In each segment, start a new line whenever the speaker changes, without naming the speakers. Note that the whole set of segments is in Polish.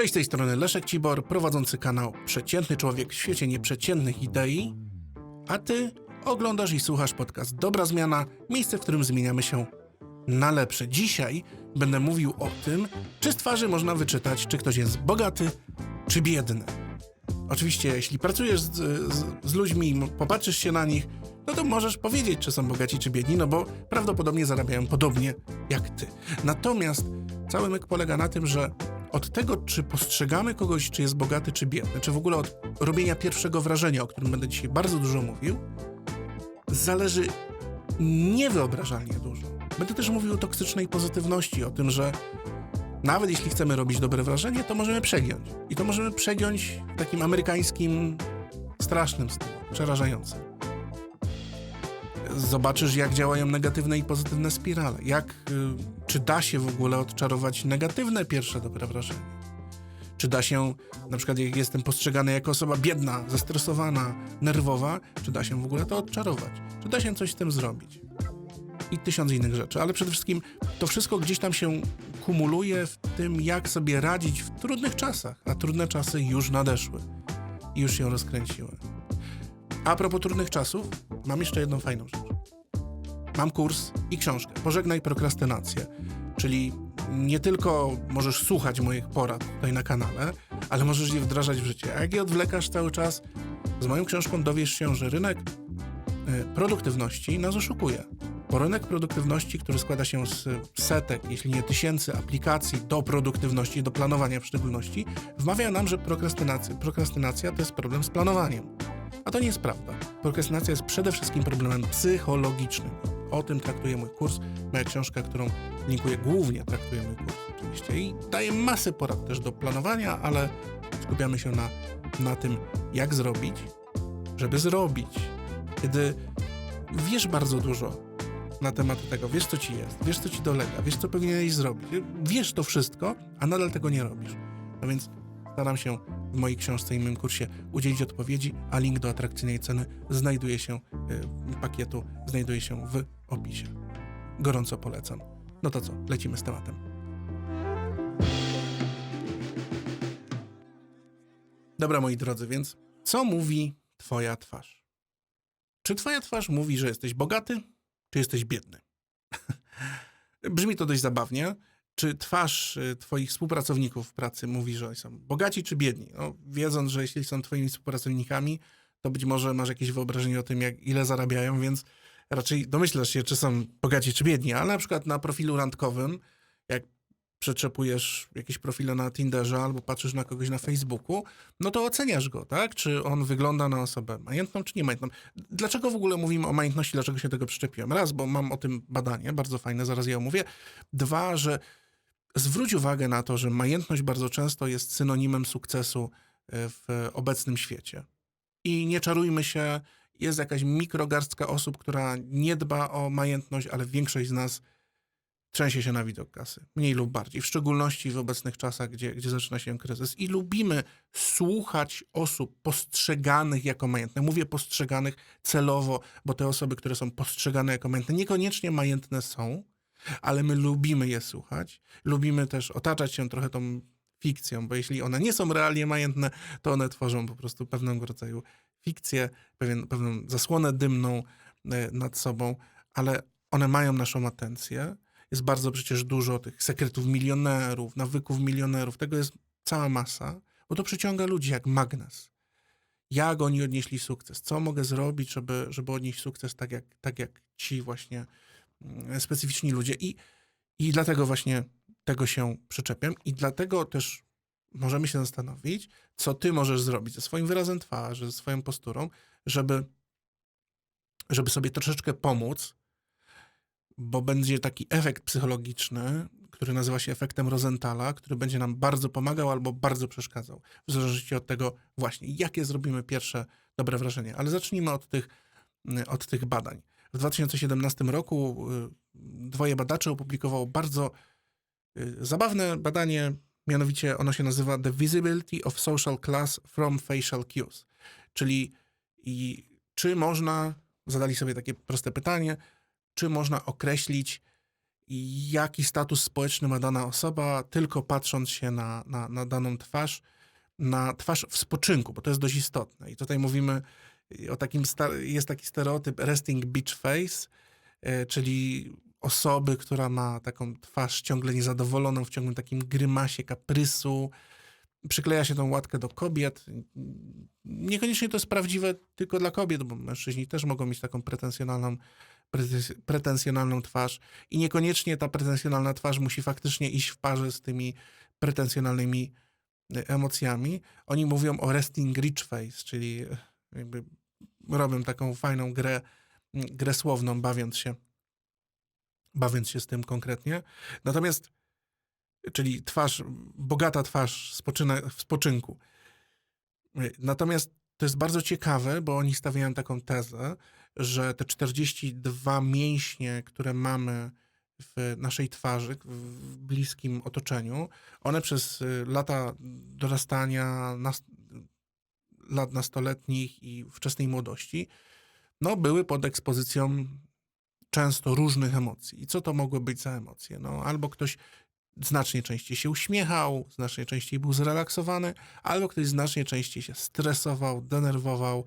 Cześć, z tej strony Leszek Cibor, prowadzący kanał Przeciętny Człowiek w świecie nieprzeciętnych idei, a ty oglądasz i słuchasz podcast Dobra Zmiana, miejsce, w którym zmieniamy się na lepsze. Dzisiaj będę mówił o tym, czy z twarzy można wyczytać, czy ktoś jest bogaty, czy biedny. Oczywiście, jeśli pracujesz z, z, z ludźmi, popatrzysz się na nich, no to możesz powiedzieć, czy są bogaci, czy biedni, no bo prawdopodobnie zarabiają podobnie jak ty. Natomiast cały myk polega na tym, że od tego, czy postrzegamy kogoś, czy jest bogaty, czy biedny, czy w ogóle od robienia pierwszego wrażenia, o którym będę dzisiaj bardzo dużo mówił, zależy niewyobrażalnie dużo. Będę też mówił o toksycznej pozytywności, o tym, że nawet jeśli chcemy robić dobre wrażenie, to możemy przegiąć. I to możemy przegiąć w takim amerykańskim, strasznym stylu, przerażającym. Zobaczysz, jak działają negatywne i pozytywne spirale. Jak, y, czy da się w ogóle odczarować negatywne pierwsze dobre wrażenie? Czy da się, na przykład jak jestem postrzegany jako osoba biedna, zestresowana, nerwowa, czy da się w ogóle to odczarować? Czy da się coś z tym zrobić? I tysiąc innych rzeczy, ale przede wszystkim to wszystko gdzieś tam się kumuluje w tym, jak sobie radzić w trudnych czasach, a trudne czasy już nadeszły i już się rozkręciły. A propos trudnych czasów, mam jeszcze jedną fajną rzecz. Mam kurs i książkę Pożegnaj prokrastynację, czyli nie tylko możesz słuchać moich porad tutaj na kanale, ale możesz je wdrażać w życie. A jak je odwlekasz cały czas, z moją książką dowiesz się, że rynek y, produktywności nas oszukuje. Bo rynek produktywności, który składa się z setek, jeśli nie tysięcy aplikacji do produktywności, do planowania w szczególności, wmawia nam, że prokrastynacja, prokrastynacja to jest problem z planowaniem. A to nie jest prawda. Prokrastynacja jest przede wszystkim problemem psychologicznym. O tym traktuje mój kurs. Moja książka, którą linkuję, głównie traktuje mój kurs oczywiście i daje masę porad też do planowania, ale skupiamy się na, na tym, jak zrobić, żeby zrobić. Kiedy wiesz bardzo dużo na temat tego, wiesz co ci jest, wiesz co ci dolega, wiesz co powinieneś zrobić, wiesz to wszystko, a nadal tego nie robisz. No więc staram się w mojej książce i moim kursie udzielić odpowiedzi, a link do atrakcyjnej ceny znajduje się, y, pakietu znajduje się w opisie. Gorąco polecam. No to co, lecimy z tematem. Dobra, moi drodzy, więc co mówi twoja twarz? Czy twoja twarz mówi, że jesteś bogaty, czy jesteś biedny? Brzmi to dość zabawnie. Czy twarz y, twoich współpracowników w pracy mówi, że są bogaci czy biedni? No, wiedząc, że jeśli są twoimi współpracownikami, to być może masz jakieś wyobrażenie o tym, jak, ile zarabiają, więc raczej domyślasz się, czy są bogaci czy biedni. Ale na przykład na profilu randkowym, jak przeczepujesz jakieś profile na Tinderze albo patrzysz na kogoś na Facebooku, no to oceniasz go, tak? Czy on wygląda na osobę majętną, czy nie majętną. Dlaczego w ogóle mówimy o majętności, dlaczego się tego przyczepiłem? Raz, bo mam o tym badanie, bardzo fajne, zaraz je omówię. Dwa, że zwróć uwagę na to, że majętność bardzo często jest synonimem sukcesu e, w obecnym świecie. I nie czarujmy się, jest jakaś mikrogarstka osób, która nie dba o majętność, ale większość z nas trzęsie się na widok kasy, mniej lub bardziej, w szczególności w obecnych czasach, gdzie, gdzie zaczyna się kryzys. I lubimy słuchać osób postrzeganych jako majętne. Mówię postrzeganych celowo, bo te osoby, które są postrzegane jako majętne, niekoniecznie majętne są, ale my lubimy je słuchać. Lubimy też otaczać się trochę tą fikcją, bo jeśli one nie są realnie majętne, to one tworzą po prostu pewnego rodzaju fikcję, pewien, pewną zasłonę dymną e, nad sobą, ale one mają naszą atencję jest bardzo przecież dużo tych sekretów milionerów, nawyków milionerów. Tego jest cała masa, bo to przyciąga ludzi jak magnes. Jak oni odnieśli sukces? Co mogę zrobić, żeby, żeby odnieść sukces tak jak, tak jak ci właśnie specyficzni ludzie? I, I dlatego właśnie tego się przyczepiam i dlatego też możemy się zastanowić, co ty możesz zrobić ze swoim wyrazem twarzy, ze swoją posturą, żeby, żeby sobie troszeczkę pomóc bo będzie taki efekt psychologiczny, który nazywa się efektem Rosenthala, który będzie nam bardzo pomagał albo bardzo przeszkadzał, w zależności od tego właśnie, jakie zrobimy pierwsze dobre wrażenie. Ale zacznijmy od tych, od tych badań. W 2017 roku y, dwoje badaczy opublikowało bardzo y, zabawne badanie, mianowicie ono się nazywa The Visibility of Social Class from Facial Cues, czyli i czy można, zadali sobie takie proste pytanie, czy można określić, jaki status społeczny ma dana osoba, tylko patrząc się na, na, na daną twarz, na twarz w spoczynku, bo to jest dość istotne. I tutaj mówimy o takim, jest taki stereotyp resting beach face, e, czyli osoby, która ma taką twarz ciągle niezadowoloną, w ciągłym takim grymasie, kaprysu, przykleja się tą łatkę do kobiet. Niekoniecznie to jest prawdziwe tylko dla kobiet, bo mężczyźni też mogą mieć taką pretensjonalną, pretens- pretensjonalną twarz i niekoniecznie ta pretensjonalna twarz musi faktycznie iść w parze z tymi pretensjonalnymi e, emocjami. Oni mówią o resting rich face, czyli e, jakby robią taką fajną grę, m, grę słowną, bawiąc się, bawiąc się z tym konkretnie. Natomiast, czyli twarz, bogata twarz spoczyna, w spoczynku. Natomiast to jest bardzo ciekawe, bo oni stawiają taką tezę, że te 42 mięśnie, które mamy w naszej twarzy, w bliskim otoczeniu, one przez y, lata dorastania, lat nastoletnich i wczesnej młodości, no były pod ekspozycją często różnych emocji. I co to mogły być za emocje? No albo ktoś znacznie częściej się uśmiechał, znacznie częściej był zrelaksowany, albo ktoś znacznie częściej się stresował, denerwował,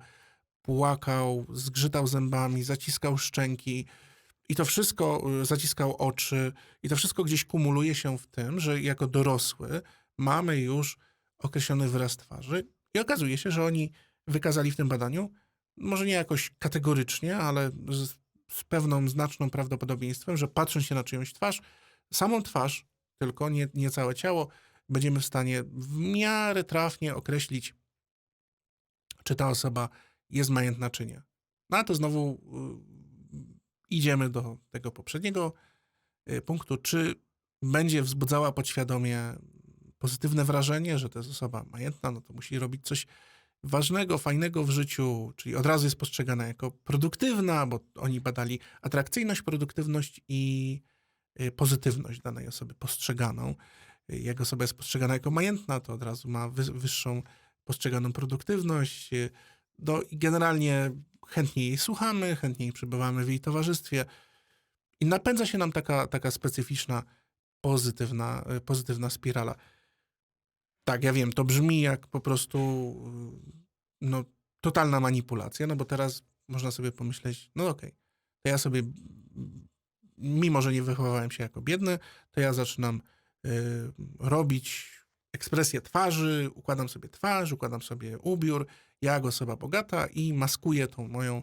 płakał, zgrzytał zębami, zaciskał szczęki. I to wszystko y, zaciskał oczy, i to wszystko gdzieś kumuluje się w tym, że jako dorosły mamy już określony wyraz twarzy. I okazuje się, że oni wykazali w tym badaniu, może nie jakoś kategorycznie, ale z, z pewną znaczną prawdopodobieństwem, że patrząc się na czyjąś twarz, samą twarz, tylko nie, nie całe ciało, będziemy w stanie w miarę trafnie określić, czy ta osoba jest majętna, czy nie. No a to znowu y, idziemy do tego poprzedniego y, punktu, czy będzie wzbudzała podświadomie pozytywne wrażenie, że to jest osoba majętna, no to musi robić coś ważnego, fajnego w życiu, czyli od razu jest postrzegana jako produktywna, bo oni badali atrakcyjność, produktywność i y, pozytywność danej osoby postrzeganą. Jak osoba jest postrzegana jako majętna, to od razu ma wy- wyższą postrzeganą produktywność. y, No i generalnie chętniej jej słuchamy, chętniej przebywamy w jej towarzystwie i napędza się nam taka, taka specyficzna, pozytywna, y, pozytywna spirala. Tak, ja wiem, to brzmi jak po prostu y, no, totalna manipulacja, no bo teraz można sobie pomyśleć, no okej, to ja sobie, mimo że nie wychowałem się jako biedny, to ja zaczynam y, robić ekspresję twarzy, układam sobie twarz, układam sobie ubiór, ja jako osoba bogata i maskuję tą moją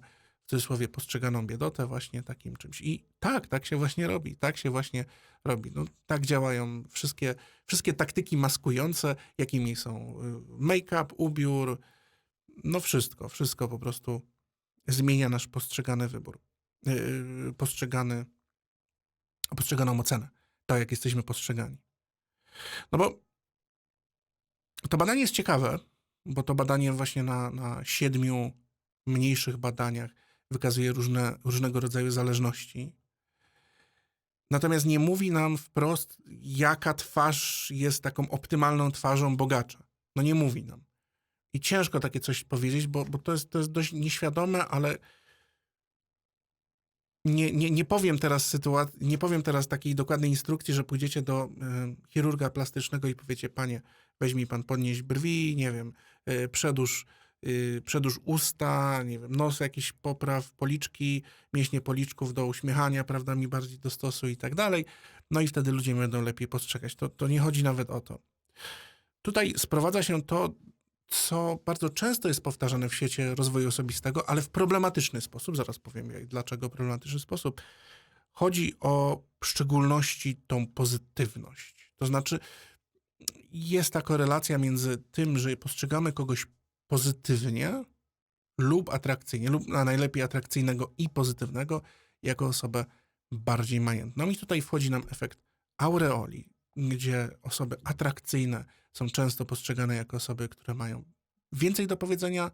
cudzysłowie postrzeganą biedotę właśnie takim czymś. I tak, tak się właśnie robi, tak się właśnie robi. No, tak działają wszystkie, wszystkie taktyki maskujące, jakimi są y, make-up, ubiór, no wszystko, wszystko po prostu zmienia nasz postrzegany wybór, yy, postrzegany, postrzeganą ocenę, tak jak jesteśmy postrzegani. No bo to badanie jest ciekawe, bo to badanie właśnie na, na siedmiu mniejszych badaniach wykazuje różne, różnego rodzaju zależności. Natomiast nie mówi nam wprost, jaka twarz jest taką optymalną twarzą bogacza. No nie mówi nam. I ciężko takie coś powiedzieć, bo, bo to, jest, to jest dość nieświadome, ale nie, nie, nie powiem teraz sytuacji, nie powiem teraz takiej dokładnej instrukcji, że pójdziecie do y, chirurga plastycznego i powiecie, panie, weź mi pan podnieść brwi, nie wiem, y, przedłuż, y, przedłuż usta, nie wiem, nos jakiś popraw, policzki, mięśnie policzków do uśmiechania, prawda, mi bardziej dostosuj i tak dalej. No i wtedy ludzie będą lepiej postrzegać. To, to nie chodzi nawet o to. Tutaj sprowadza się to, co bardzo często jest powtarzane w świecie rozwoju osobistego, ale w problematyczny sposób. Zaraz powiem, jak- dlaczego problematyczny sposób. Chodzi o w szczególności tą pozytywność. To znaczy, jest ta korelacja między tym, że postrzegamy kogoś pozytywnie lub atrakcyjnie, lub a najlepiej atrakcyjnego i pozytywnego, jako osobę bardziej majętną. I tutaj wchodzi nam efekt aureoli, gdzie osoby atrakcyjne są często postrzegane jako osoby, które mają więcej do powiedzenia,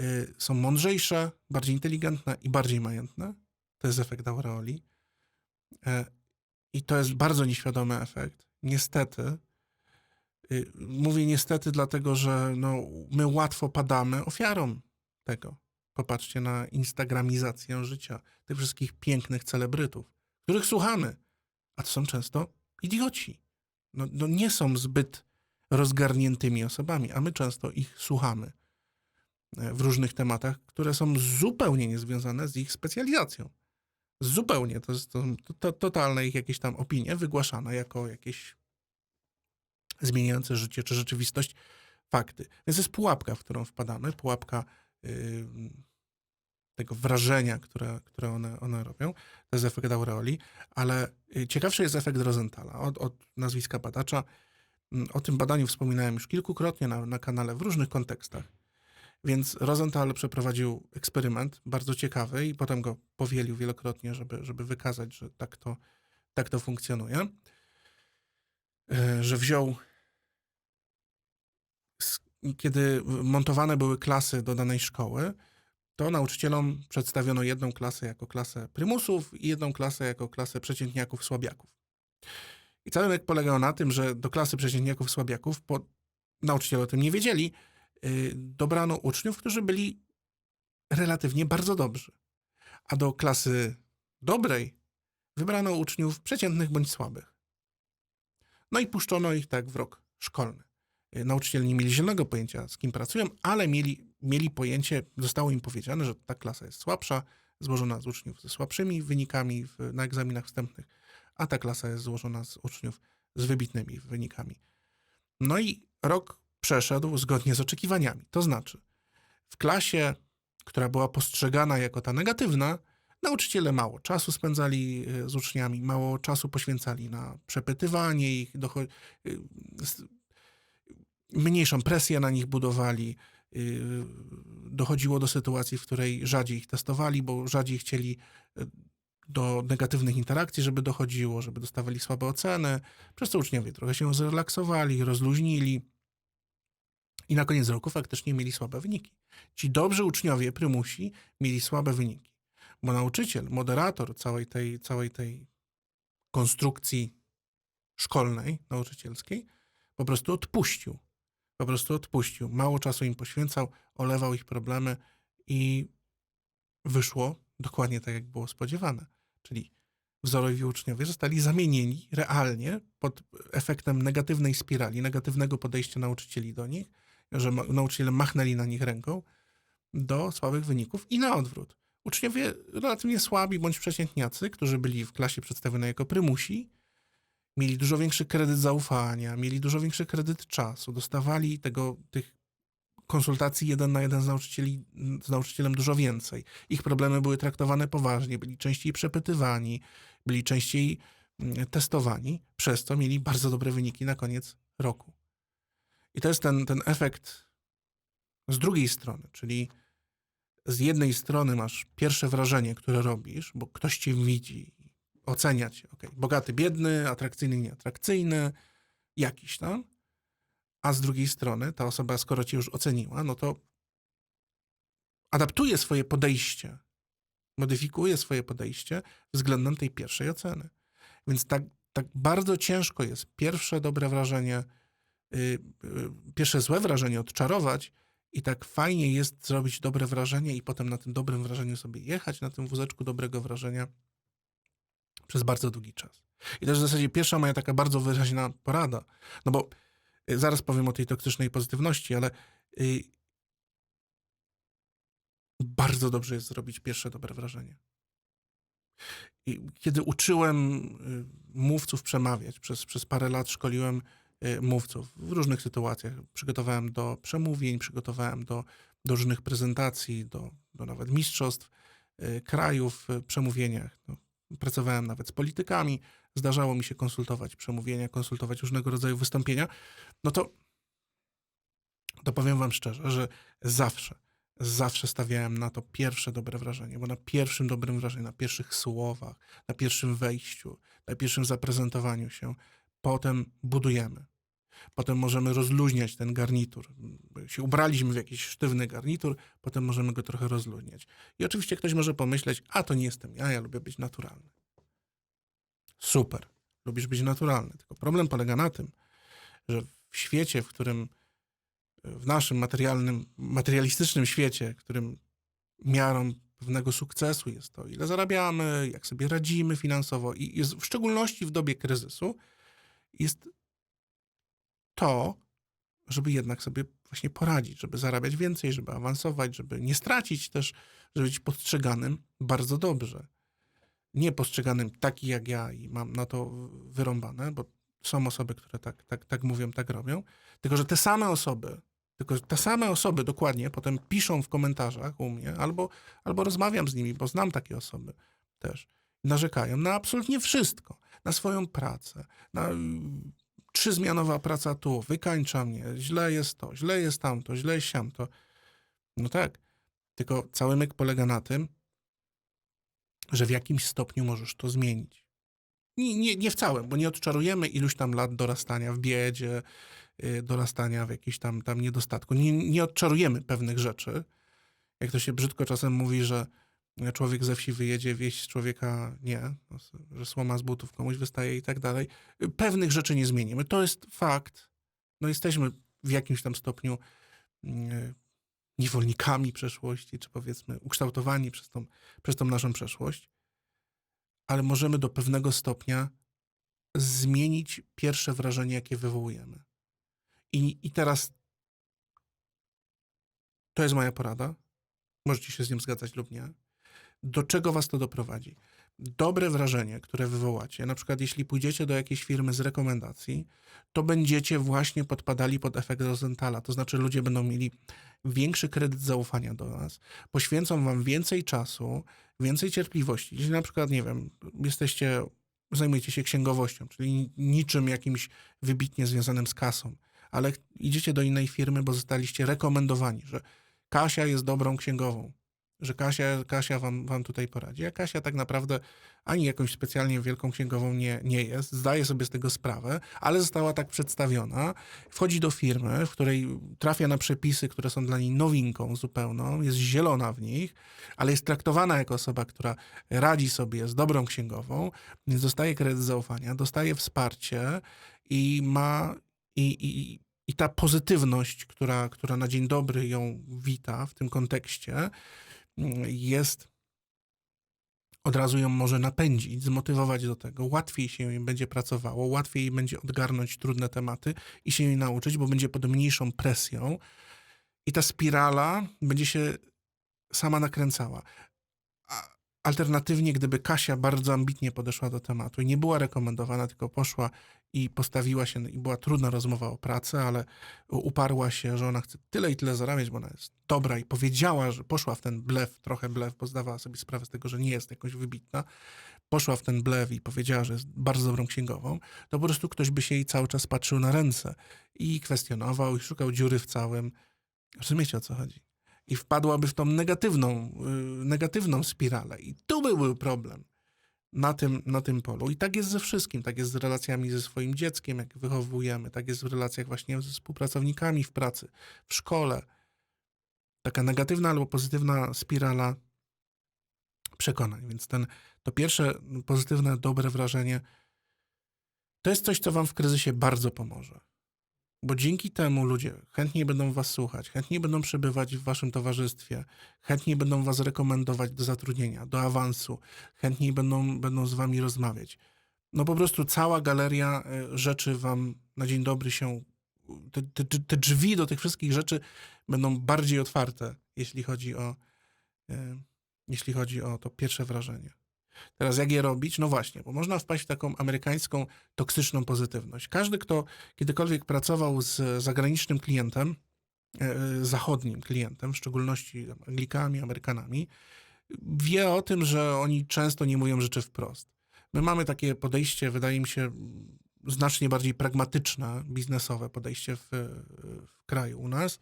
y, są mądrzejsze, bardziej inteligentne i bardziej majętne. To jest efekt aureoli. E, I to jest bardzo nieświadomy efekt. Niestety. Y, Mówię niestety, dlatego że no, my łatwo padamy ofiarą tego. Popatrzcie na instagramizację życia tych wszystkich pięknych celebrytów, których słuchamy. a to są często idioci. No, no nie są zbyt rozgarniętymi osobami, a my często ich słuchamy e, w różnych tematach, które są zupełnie niezwiązane z ich specjalizacją. Zupełnie. To jest to, to, totalne ich jakieś tam opinie wygłaszane jako jakieś zmieniające życie czy rzeczywistość fakty. Więc jest pułapka, w którą wpadamy, pułapka tego wrażenia, które, które one, one robią. To jest efekt aureoli, ale y, ciekawszy jest efekt Rosenthala od, od nazwiska badacza. Mm, O tym badaniu wspominałem już kilkukrotnie na, na kanale w różnych kontekstach. Więc Rosenthal przeprowadził eksperyment bardzo ciekawy i potem go powielił wielokrotnie, żeby, żeby wykazać, że tak to, tak to funkcjonuje. E, Że wziął, kiedy montowane były klasy do danej szkoły, to nauczycielom przedstawiono jedną klasę jako klasę prymusów i jedną klasę jako klasę przeciętniaków, słabiaków. I cały lek polegał na tym, że do klasy przeciętniaków, słabiaków, nauczyciele o tym nie wiedzieli, y, dobrano uczniów, którzy byli relatywnie bardzo dobrzy. A do klasy dobrej wybrano uczniów przeciętnych bądź słabych. No i puszczono ich tak w rok szkolny. Y, Nauczyciele nie mieli zielonego pojęcia, z kim pracują, ale mieli, mieli pojęcie, zostało im powiedziane, że ta klasa jest słabsza, złożona z uczniów ze słabszymi wynikami w, na egzaminach wstępnych, a ta klasa jest złożona z uczniów z wybitnymi wynikami. No i rok przeszedł zgodnie z oczekiwaniami. To znaczy, w klasie, która była postrzegana jako ta negatywna, nauczyciele mało czasu spędzali y, z uczniami, mało czasu poświęcali na przepytywanie ich, y, mniejszą presję na nich budowali. y, Dochodziło do sytuacji, w której rzadziej ich testowali, bo rzadziej chcieli y, do negatywnych interakcji, żeby dochodziło, żeby dostawali słabe oceny. Przez to uczniowie trochę się zrelaksowali, rozluźnili i na koniec roku faktycznie mieli słabe wyniki. Ci dobrzy uczniowie, prymusi, mieli słabe wyniki, bo nauczyciel, moderator całej tej, całej tej konstrukcji szkolnej, nauczycielskiej, po prostu odpuścił. Po prostu odpuścił. Mało czasu im poświęcał, olewał ich problemy i wyszło dokładnie tak, jak było spodziewane. Czyli wzorowi uczniowie zostali zamienieni realnie pod efektem negatywnej spirali, negatywnego podejścia nauczycieli do nich, że nauczyciele machnęli na nich ręką do słabych wyników i na odwrót. Uczniowie relatywnie słabi bądź przeciętniacy, którzy byli w klasie przedstawionej jako prymusi, mieli dużo większy kredyt zaufania, mieli dużo większy kredyt czasu, dostawali tego, tych konsultacji jeden na jeden z, nauczycieli, z nauczycielem dużo więcej. Ich problemy były traktowane poważnie, byli częściej przepytywani, byli częściej mm, testowani, przez to mieli bardzo dobre wyniki na koniec roku. I to jest ten, ten efekt z drugiej strony, czyli z jednej strony masz pierwsze wrażenie, które robisz, bo ktoś cię widzi, ocenia cię. Okay. Bogaty, biedny, atrakcyjny, nieatrakcyjny, jakiś tam. A z drugiej strony ta osoba, skoro cię już oceniła, no to adaptuje swoje podejście, modyfikuje swoje podejście względem tej pierwszej oceny. Więc tak, tak bardzo ciężko jest pierwsze dobre wrażenie, y, y, pierwsze złe wrażenie odczarować i tak fajnie jest zrobić dobre wrażenie i potem na tym dobrym wrażeniu sobie jechać, na tym wózeczku dobrego wrażenia przez bardzo długi czas. I też w zasadzie pierwsza moja taka bardzo wyraźna porada, no bo y, zaraz powiem o tej toksycznej pozytywności, ale y, bardzo dobrze jest zrobić pierwsze dobre wrażenie. I kiedy uczyłem y, mówców przemawiać, przez, przez parę lat szkoliłem y, mówców w różnych sytuacjach. Przygotowałem do przemówień, przygotowałem do, do różnych prezentacji, do, do nawet mistrzostw y, krajów w przemówieniach. No, pracowałem nawet z politykami, zdarzało mi się konsultować przemówienia, konsultować różnego rodzaju wystąpienia. No to, to powiem wam szczerze, że zawsze, zawsze stawiałem na to pierwsze dobre wrażenie, bo na pierwszym dobrym wrażeniu, na pierwszych słowach, na pierwszym wejściu, na pierwszym zaprezentowaniu się, potem budujemy. Potem możemy rozluźniać ten garnitur. Się ubraliśmy w jakiś sztywny garnitur, potem możemy go trochę rozluźniać. I oczywiście ktoś może pomyśleć, a to nie jestem ja, ja lubię być naturalny. Super, lubisz być naturalny. Tylko problem polega na tym, że w świecie, w którym w naszym materialnym, materialistycznym świecie, w którym miarą pewnego sukcesu, jest to ile zarabiamy, jak sobie radzimy finansowo i jest, w szczególności w dobie kryzysu jest to, żeby jednak sobie właśnie poradzić, żeby zarabiać więcej, żeby awansować, żeby nie stracić też, żeby być postrzeganym bardzo dobrze. Nie postrzeganym taki jak ja i mam na to wyrąbane, bo są osoby, które tak, tak, tak mówią, tak robią, tylko że te same osoby, tylko te same osoby dokładnie potem piszą w komentarzach u mnie, albo, albo rozmawiam z nimi, bo znam takie osoby też, narzekają na absolutnie wszystko, na swoją pracę, na trzyzmianowa praca tu, wykańcza mnie, źle jest to, źle jest tamto, źle jest siamto. No tak, tylko cały myk polega na tym, że w jakimś stopniu możesz to zmienić. Nie, nie, nie w całym, bo nie odczarujemy iluś tam lat dorastania w biedzie, y, dorastania w jakimś tam, tam niedostatku. Nie, nie odczarujemy pewnych rzeczy. Jak to się brzydko czasem mówi, że człowiek ze wsi wyjedzie, wieś z człowieka nie, że słoma z butów komuś wystaje i tak dalej. Pewnych rzeczy nie zmienimy. To jest fakt. No jesteśmy w jakimś tam stopniu mm, niewolnikami przeszłości, czy powiedzmy ukształtowani przez tą, przez tą naszą przeszłość, ale możemy do pewnego stopnia zmienić pierwsze wrażenie, jakie wywołujemy. I, I teraz to jest moja porada. Możecie się z nią zgadzać lub nie. Do czego was to doprowadzi? Dobre wrażenie, które wywołacie, na przykład jeśli pójdziecie do jakiejś firmy z rekomendacji, to będziecie właśnie podpadali pod efekt Rosenthala. To znaczy ludzie będą mieli większy kredyt zaufania do nas, poświęcą wam więcej czasu, więcej cierpliwości. Jeśli na przykład, nie wiem, jesteście, zajmujecie się księgowością, czyli niczym jakimś wybitnie związanym z kasą, ale idziecie do innej firmy, bo zostaliście rekomendowani, że Kasia jest dobrą księgową, że Kasia, Kasia wam, wam tutaj poradzi. A Kasia tak naprawdę ani jakąś specjalnie wielką księgową nie, nie jest, zdaje sobie z tego sprawę, ale została tak przedstawiona. Wchodzi do firmy, w której trafia na przepisy, które są dla niej nowinką zupełną, jest zielona w nich, ale jest traktowana jako osoba, która radzi sobie z dobrą księgową, więc dostaje kredyt zaufania, dostaje wsparcie i ma. I, i, i ta pozytywność, która, która na dzień dobry ją wita w tym kontekście, jest od razu ją może napędzić, zmotywować do tego. Łatwiej się jej będzie pracowało, łatwiej jej będzie odgarnąć trudne tematy i się jej nauczyć, bo będzie pod mniejszą presją i ta spirala będzie się sama nakręcała. Alternatywnie, gdyby Kasia bardzo ambitnie podeszła do tematu i nie była rekomendowana, tylko poszła i postawiła się, i była trudna rozmowa o pracy, ale uparła się, że ona chce tyle i tyle zarabiać, bo ona jest dobra i powiedziała, że poszła w ten blef, trochę blef, bo zdawała sobie sprawę z tego, że nie jest jakoś wybitna, poszła w ten blef i powiedziała, że jest bardzo dobrą księgową, to po prostu ktoś by się jej cały czas patrzył na ręce i kwestionował i szukał dziury w całym. Rozumiecie o co chodzi? I wpadłaby w tą negatywną, yy, negatywną spiralę. I tu byłby problem na tym, na tym polu. I tak jest ze wszystkim. Tak jest z relacjami ze swoim dzieckiem, jak wychowujemy. Tak jest w relacjach właśnie ze współpracownikami w pracy, w szkole. Taka negatywna albo pozytywna spirala przekonań. Więc ten, to pierwsze pozytywne, dobre wrażenie to jest coś, co wam w kryzysie bardzo pomoże. Bo dzięki temu ludzie chętniej będą was słuchać, chętniej będą przebywać w waszym towarzystwie, chętniej będą was rekomendować do zatrudnienia, do awansu, chętniej będą, będą z wami rozmawiać. No po prostu cała galeria e, rzeczy wam na dzień dobry się, te, te, te drzwi do tych wszystkich rzeczy będą bardziej otwarte, jeśli chodzi o, e, jeśli chodzi o to pierwsze wrażenie. Teraz jak je robić? No właśnie, bo można wpaść w taką amerykańską toksyczną pozytywność. Każdy, kto kiedykolwiek pracował z zagranicznym klientem, e, zachodnim klientem, w szczególności Anglikami, Amerykanami, wie o tym, że oni często nie mówią rzeczy wprost. My mamy takie podejście, wydaje mi się, znacznie bardziej pragmatyczne, biznesowe podejście w, w kraju u nas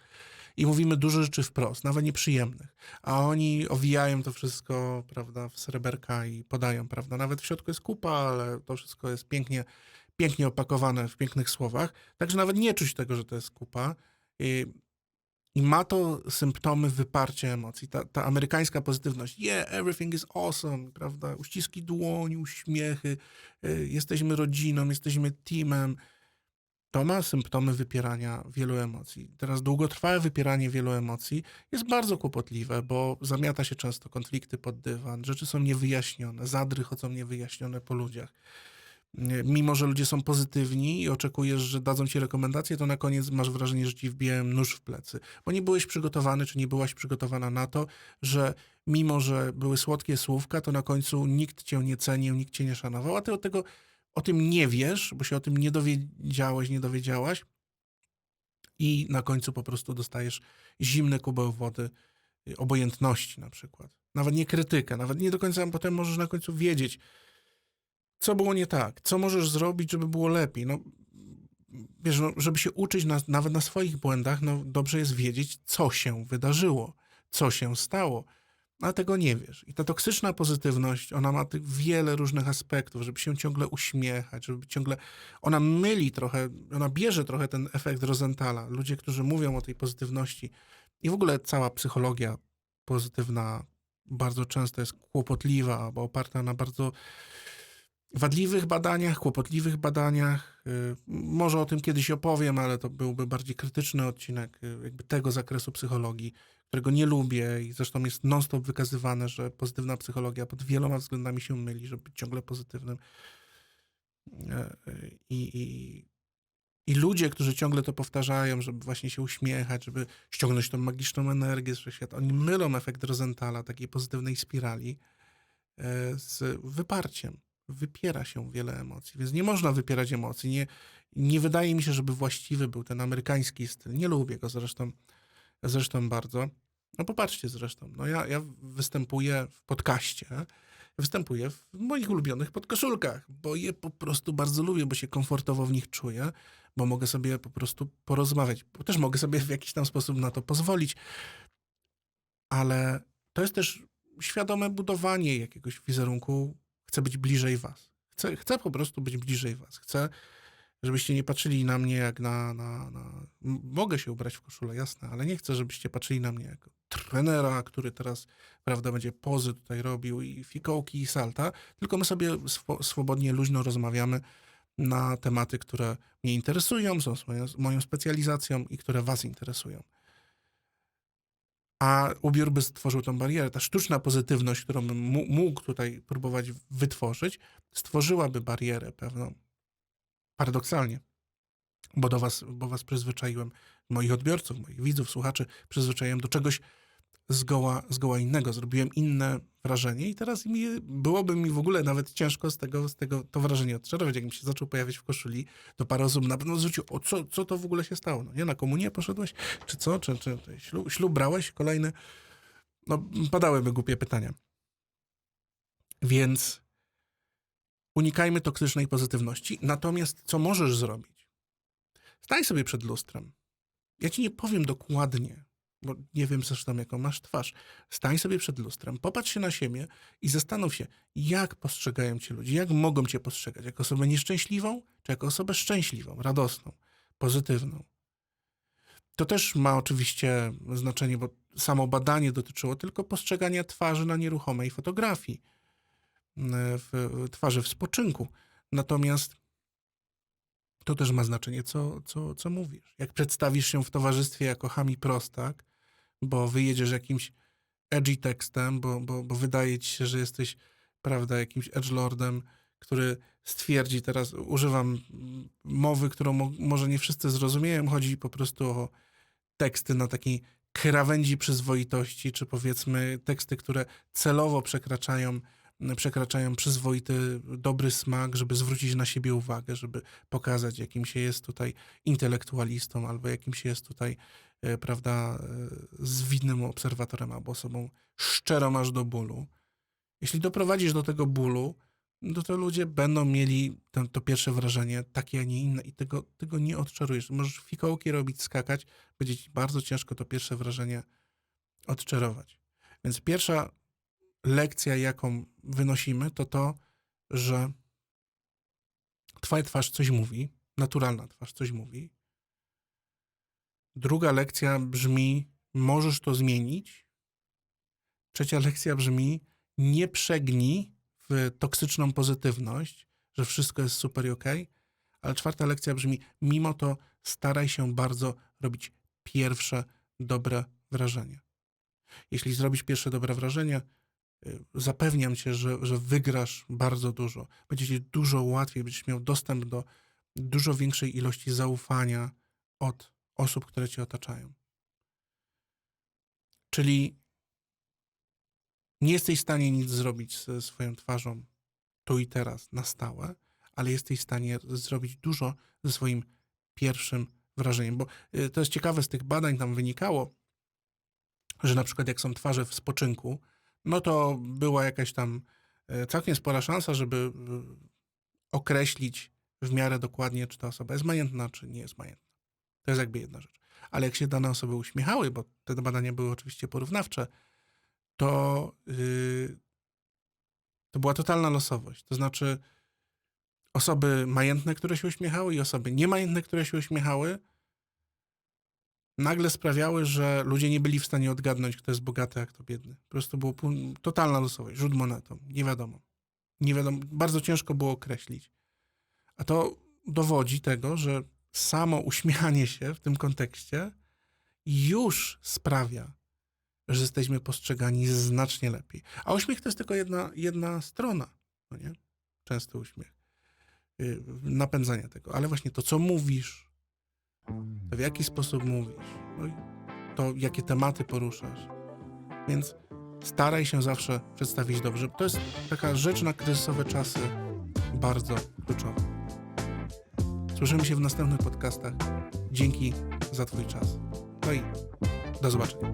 i mówimy dużo rzeczy wprost, nawet nieprzyjemnych, a oni owijają to wszystko, prawda, w sreberka i podają, prawda, nawet w środku jest kupa, ale to wszystko jest pięknie, pięknie opakowane w pięknych słowach, także nawet nie czuć tego, że to jest kupa. I, i ma to symptomy wyparcia emocji, ta, ta amerykańska pozytywność, yeah, everything is awesome, prawda, uściski dłoni, uśmiechy, y, jesteśmy rodziną, jesteśmy teamem, to ma symptomy wypierania wielu emocji. Teraz długotrwałe wypieranie wielu emocji jest bardzo kłopotliwe, bo zamiata się często konflikty pod dywan, rzeczy są niewyjaśnione, zadry chodzą niewyjaśnione po ludziach. Mimo, że ludzie są pozytywni i oczekujesz, że dadzą ci rekomendacje, to na koniec masz wrażenie, że ci wbijałem nóż w plecy, bo nie byłeś przygotowany, czy nie byłaś przygotowana na to, że mimo, że były słodkie słówka, to na końcu nikt cię nie cenił, nikt cię nie szanował, a ty o tego o tym nie wiesz, bo się o tym nie dowiedziałeś, nie dowiedziałaś i na końcu po prostu dostajesz zimny kubeł wody, y, obojętności na przykład. Nawet nie krytykę, nawet nie do końca potem możesz na końcu wiedzieć, co było nie tak, co możesz zrobić, żeby było lepiej. No, wiesz, no, żeby się uczyć na, nawet na swoich błędach, no dobrze jest wiedzieć, co się wydarzyło, co się stało a tego nie wiesz. I ta toksyczna pozytywność, ona ma wiele różnych aspektów, żeby się ciągle uśmiechać, żeby ciągle. Ona myli trochę, ona bierze trochę ten efekt Rosenthala. Ludzie, którzy mówią o tej pozytywności i w ogóle cała psychologia pozytywna bardzo często jest kłopotliwa, bo oparta na bardzo wadliwych badaniach, kłopotliwych badaniach. Y, Może o tym kiedyś opowiem, ale to byłby bardziej krytyczny odcinek y, jakby tego zakresu psychologii, którego nie lubię i zresztą jest non-stop wykazywane, że pozytywna psychologia pod wieloma względami się myli, żeby być ciągle pozytywnym. E, I, i, I ludzie, którzy ciągle to powtarzają, żeby właśnie się uśmiechać, żeby ściągnąć tą magiczną energię z wszechświata, oni mylą efekt Rosenthala, takiej pozytywnej spirali, z wyparciem wypiera się wiele emocji, więc nie można wypierać emocji. Nie, nie wydaje mi się, żeby właściwy był ten amerykański styl. Nie lubię go zresztą, zresztą bardzo. No popatrzcie zresztą, no ja, ja występuję w podcaście, występuję w moich ulubionych podkoszulkach, bo je po prostu bardzo lubię, bo się komfortowo w nich czuję, bo mogę sobie po prostu porozmawiać, bo też mogę sobie w jakiś tam sposób na to pozwolić, ale to jest też świadome budowanie jakiegoś wizerunku Chcę być bliżej was. Chcę, chcę po prostu być bliżej was. Chcę, żebyście nie patrzyli na mnie jak na, na, na... Mogę się ubrać w koszulę, jasne, ale nie chcę, żebyście patrzyli na mnie jako trenera, który teraz, prawda, będzie pozy tutaj robił i fikołki i salta, tylko my sobie sw swobodnie, luźno rozmawiamy na tematy, które mnie interesują, są moją, moją specjalizacją i które was interesują a ubiór by stworzył tą barierę. Ta sztuczna pozytywność, którą mógł tutaj próbować wytworzyć, stworzyłaby barierę pewną. Paradoksalnie, bo do was, bo was przyzwyczaiłem, moich odbiorców, moich widzów, słuchaczy, przyzwyczaiłem do czegoś zgoła, zgoła innego. Zrobiłem inne wrażenie i teraz mi, byłoby mi w ogóle nawet ciężko z tego, z tego to wrażenie odczarować. Jakbym się zaczął pojawiać w koszuli, to parę osób na pewno zwróciło, o co, co to w ogóle się stało? No nie, na komunię poszedłeś? Czy co? Czy, czy, czy ślub, ślub brałeś? Kolejny? No, padałyby głupie pytania. Więc unikajmy toksycznej pozytywności. Natomiast co możesz zrobić? Stań sobie przed lustrem. Ja ci nie powiem dokładnie, bo nie wiem zresztą, jaką masz twarz. Stań sobie przed lustrem, popatrz się na siebie i zastanów się, jak postrzegają cię ludzie, jak mogą cię postrzegać, jako osobę nieszczęśliwą, czy jako osobę szczęśliwą, radosną, pozytywną. To też ma oczywiście znaczenie, bo samo badanie dotyczyło tylko postrzegania twarzy na nieruchomej fotografii, w twarzy w spoczynku. Natomiast to też ma znaczenie, co, co, co mówisz. Jak przedstawisz się w towarzystwie jako Hami Prostak, bo wyjedziesz jakimś edgy tekstem, bo, bo, bo wydaje ci się, że jesteś, prawda, jakimś edgelordem, który stwierdzi, teraz używam mowy, którą mo może nie wszyscy zrozumieją, chodzi po prostu o teksty na takiej krawędzi przyzwoitości, czy powiedzmy teksty, które celowo przekraczają przekraczają przyzwoity, dobry smak, żeby zwrócić na siebie uwagę, żeby pokazać, jakim się jest tutaj intelektualistą, albo jakim się jest tutaj, prawda, e, zwinnym obserwatorem, albo osobą szczerą aż do bólu. Jeśli doprowadzisz do tego bólu, no to ludzie będą mieli to, to pierwsze wrażenie takie, a nie inne i tego, tego nie odczarujesz. Możesz fikołki robić, skakać, będzie ci bardzo ciężko to pierwsze wrażenie odczarować. Więc pierwsza lekcja, jaką wynosimy, to to, że twoja twarz coś mówi, naturalna twarz coś mówi. Druga lekcja brzmi, możesz to zmienić. Trzecia lekcja brzmi, nie przegnij w toksyczną pozytywność, że wszystko jest super i ok. Ale czwarta lekcja brzmi: mimo to staraj się bardzo robić pierwsze dobre wrażenie. Jeśli zrobisz pierwsze dobre wrażenie, y, zapewniam cię, że, że wygrasz bardzo dużo. Będzie ci dużo łatwiej, będziesz miał dostęp do dużo większej ilości zaufania od osób, które cię otaczają. Czyli nie jesteś w stanie nic zrobić ze swoją twarzą tu i teraz na stałe, ale jesteś w stanie zrobić dużo ze swoim pierwszym wrażeniem. Bo y, to jest ciekawe, z tych badań tam wynikało, że na przykład jak są twarze w spoczynku, no to była jakaś tam e, całkiem spora szansa, żeby y, określić w miarę dokładnie, czy ta osoba jest majętna, czy nie jest majętna. To jest jakby jedna rzecz. Ale jak się dane osoby uśmiechały, bo te badania były oczywiście porównawcze, to, yy, to była totalna losowość. To znaczy, osoby majętne, które się uśmiechały, i osoby niemajętne, które się uśmiechały, nagle sprawiały, że ludzie nie byli w stanie odgadnąć, kto jest bogaty, a kto biedny. Po prostu było totalna losowość, rzut monetą. Nie wiadomo. Nie wiadomo. Bardzo ciężko było określić. A to dowodzi tego, że samo uśmiechanie się w tym kontekście już sprawia, że jesteśmy postrzegani znacznie lepiej. A uśmiech to jest tylko jedna, jedna strona, no nie? Częsty uśmiech. Yy, napędzania tego. Ale właśnie to, co mówisz, to w jaki sposób mówisz, no to, jakie tematy poruszasz. Więc staraj się zawsze przedstawić dobrze. To jest taka rzecz na kryzysowe czasy bardzo kluczowa. Słyszymy się w następnych podcastach. Dzięki za Twój czas. No i do zobaczenia.